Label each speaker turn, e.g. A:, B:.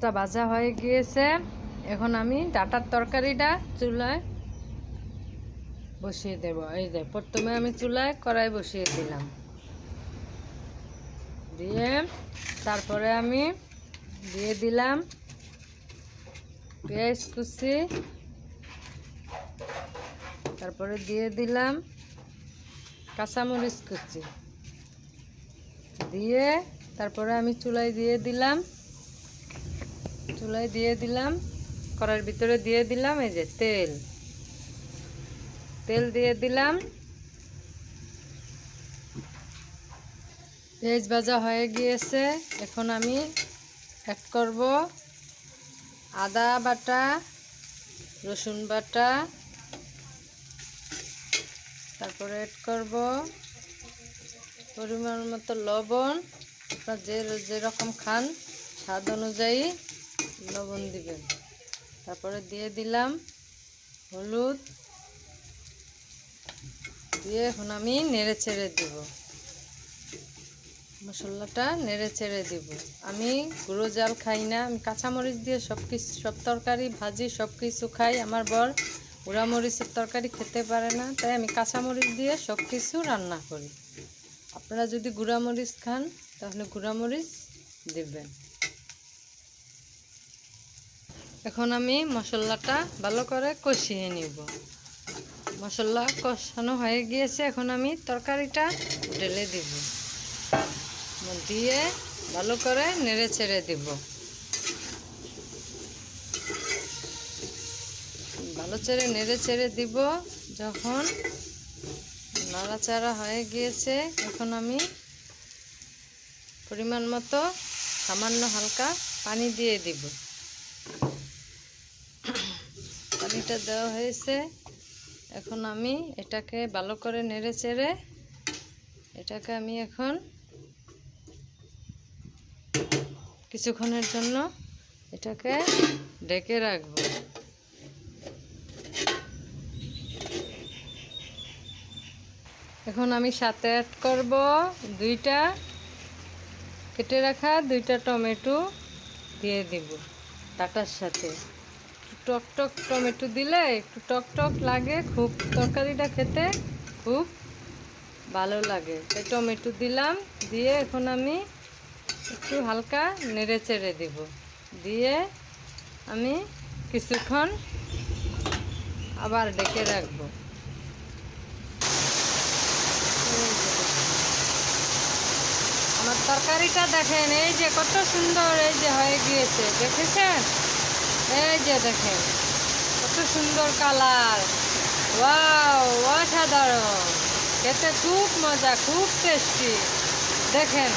A: মাছটা ভাজা হয়ে গিয়েছে। এখন আমি ডাটার তরকারিটা চুলায় বসিয়ে দেব। এই যে, প্রথমে আমি চুলায় কড়াই বসিয়ে দিলাম। দিয়ে তারপরে আমি দিয়ে দিলাম পেঁয়াজ কুচি। তারপরে দিয়ে দিলাম কাঁচামরিচ কুচি। দিয়ে তারপরে আমি চুলায় দিয়ে দিলাম চুলায় দিয়ে দিলাম কড়ার ভিতরে দিয়ে দিলাম, এই যে তেল। তেল দিয়ে দিলাম। পেঁয়াজ ভাজা হয়ে গিয়েছে। এখন আমি অ্যাড করব আদা বাটা, রসুন বাটা। তারপরে অ্যাড করব পরিমাণ মতো লবণ। আপনার যে যেরকম খান, স্বাদ অনুযায়ী লবণ দিবেন। তারপরে দিয়ে দিলাম হলুদ। দিয়ে এখন আমি নেড়ে ছেড়ে দিব। মশলাটা নেড়ে ছেড়ে দিব। আমি গুঁড়ো জাল খাই না, আমি কাঁচামরিচ দিয়ে সব কিছু সব তরকারি, ভাজি সব কিছু খাই। আমার বর গুঁড়ামরিচের তরকারি খেতে পারে না, তাই আমি কাঁচামরিচ দিয়ে সব কিছু রান্না করি। আপনারা যদি গুঁড়ামরিচ খান, তাহলে গুঁড়ামরিচ দেবেন। এখন আমি মশলাটা ভালো করে কষিয়ে নিব। মশলা কষানো হয়ে গিয়েছে, এখন আমি তরকারিটা ঢেলে দিব। দিয়ে ভালো করে নেড়ে ছেড়ে দিব। ভালো ছেড়ে নেড়ে ছেড়ে দিব, যখন নাড়াচাড়া হয়ে গিয়েছে, এখন আমি পরিমাণ মতো সামান্য হালকা পানি দিয়ে দিব। পানিটা দেওয়া হয়েছে। এখন আমি এটাকে ভালো করে নেড়ে চেড়ে এটাকে আমি এখন কিছুক্ষণের জন্য এটাকে ডেকে রাখব। এখন আমি সাথে অ্যাড করব দুইটা, কেটে রাখা দুইটা টমেটো দিয়ে দিব ডাটার সাথে। টক টক টমেটো দিলে একটু টক টক লাগে, খুব তরকারিটা খেতে খুব ভালো লাগে। তাই টমেটো দিলাম, দিয়ে এখন আমি একটু হালকা নেড়ে চেড়ে দিব। দিয়ে আমি কিছুক্ষণ আবার ডেকে রাখব। আমার তরকারিটা দেখেন, এই যে কত সুন্দর এই যে হয়ে গিয়েছে, দেখেছেন? যে দেখেন কত সুন্দর কালার। ওয়াও অসাধারণ। খেতে খুব মজা খুব টেস্টি। দেখেন